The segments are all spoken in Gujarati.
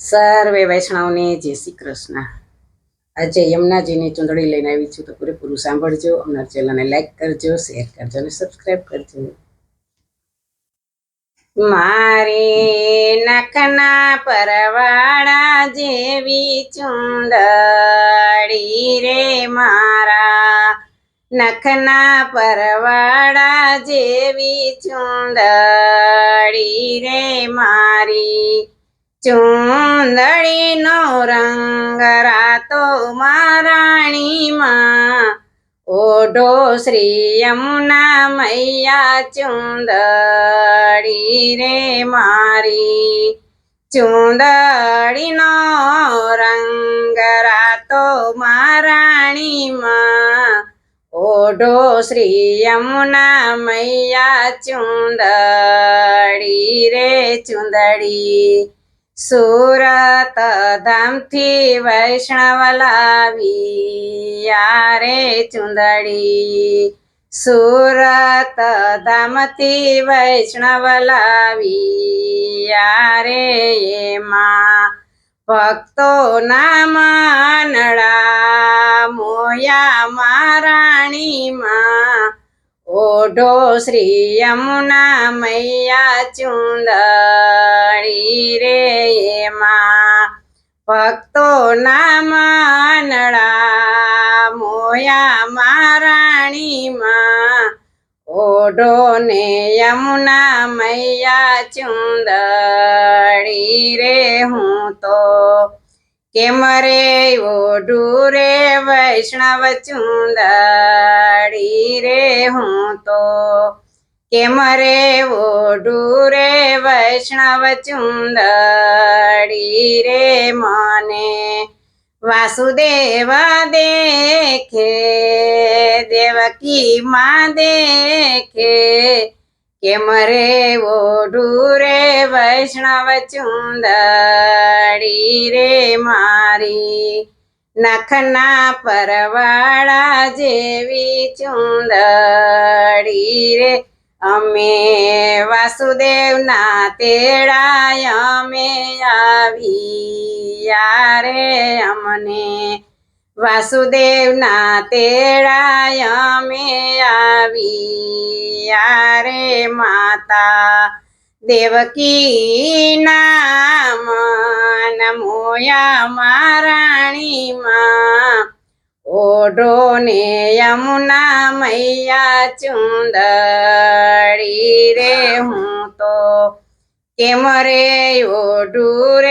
સર્વે વૈષ્ણવને જય શ્રી કૃષ્ણ. આજે યમુનાજીની ચૂંટણી લઈને આવી છું તો પૂરેપૂરું સાંભળજો અમારા ચેનલને લાઈક કરજો શેર કરજો અને સબસ્ક્રાઈબ કરજો. મારી નખના પરવાળા જેવી ચૂંદડી રે મારા. નખના પરવાળા જેવી ચૂંદડી રે મારી. ચૂંદડીનો રંગ રાતો મહારાણીમાં ઓઢો શ્રી યમુના મૈયા ચૂંદડી રે મારી. ચૂંદડીનો રંગ રાતો મારાણીમાં. ઓઢો શ્રી યમુના મૈયા ચૂંદડી રે ચૂંદડી. સુરત ધામથી વૈષ્ણવ લાવી યારે ચુંદડી. સુરત ધામથી વૈષ્ણવ લાવી યારે એમાં ભક્તો ના માનડા મોયા મારાણીમાં ઓઢો શ્રી યમુના મૈયા ચુંદડી રે. ભક્તો ના માનડા મોયા મારાણીમાં ઓઢો ને યમુના મૈયા ચુંદડી રે હું તો. કેમ રે ઓઢું રે વૈષ્ણવ ચુંદડી રે હું તો કેમ રે ઓઢું રે વૈષ્ણવ ચુંદડી રે મને? વાસુદેવ દેખે, દેવકી માં દેખે, કેમરે ઓઢું રે વૈષ્ણવ ચુંદડી રે મારી? નખના પરવાળા જેવી ચુંદડી રે અમે વાસુદેવના તેડાય અમે આવી રે અમને. વાસુદેવના તેડાય અમે આવી રે માતા. દેવકી નામ નમોયા મારાણીમાં ઓઢો ને યમુના મૈયા ચુંદડી રે હું તો. કેમ રે ઓઢું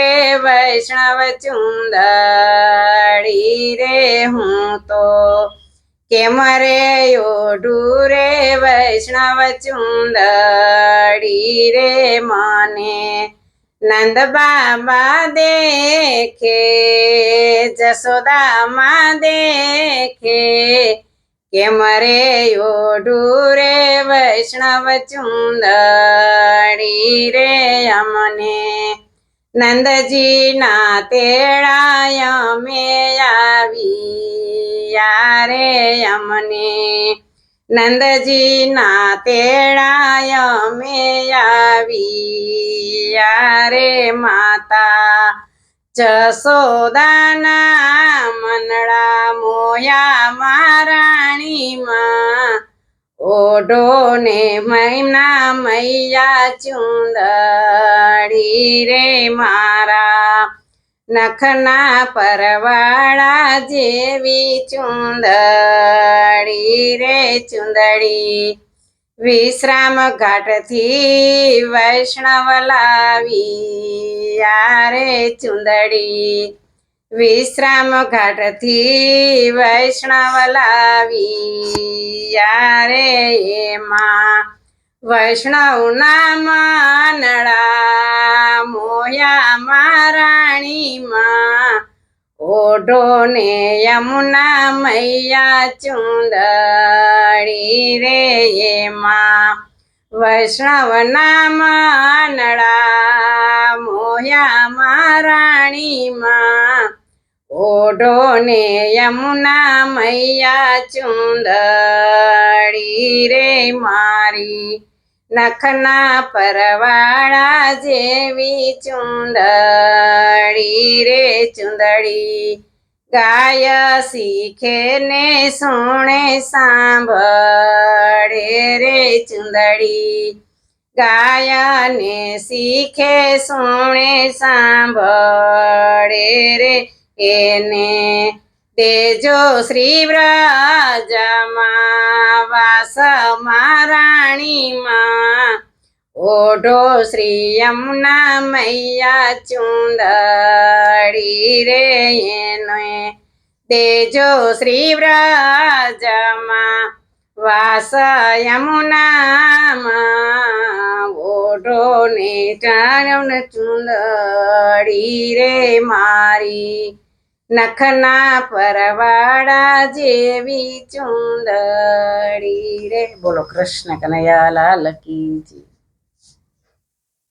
વૈષ્ણવ ચુંદડી રે હું તો. કેમ રે ઓઢું વૈષ્ણવ ચુંદડી રે મને. નંદ બાબા દેખે જસોદામાં દેખે કેમ રે ઓઢું રે વૈષ્ણવ ચુંદડી રે અમને નંદજી ના તેડાય અમે આવી યારે અમને નંદજી ના તેડાય અમે આવી. યારે માતા જસોદાના મનડા મોયા મારાણીમાં ઓઢો ને મૈના મૈયા ચુંદડી રે મારા. નખના પરવાળા જેવી ચૂંદડી રે ચૂંદડી વિશ્રામ ઘાટથી વૈષ્ણવ લાવી. યારે ચુંદડી વિશ્રામ ઘાટથી વૈષ્ણવ લાવી. યારે એમાં વૈષ્ણવના નડા મોયા મારાણીમાં ઓઢો ને યમુના મૈયા ચુંદડી રે એમાં. વૈષ્ણવના નડા મોયા મારાણીમાં ઓઢો ને યમુના મૈયા ચુંદડી રે મારી. નખના પરવાળા જેવી ચુંદડી રે ચુંદડી. ગાય શીખે ને સુણે સાંભળે રે ચુંદડી. ગાયને શીખે સુણે સાંભળે રે એને. તેજો શ્રી વ્રજમાં વાસ રાણીમાં ઓઢો શ્રી યમુના મૈયા ચુંદડી રે એને તેજો શ્રી વ્રજમાં વાસ યમુનામાં ઓઢો ને ચારણ ચુંદડી રે મારી. નખના પરવાડા જેવી ચુંદડી રે. બોલો કૃષ્ણ કનૈયા લાલ કી.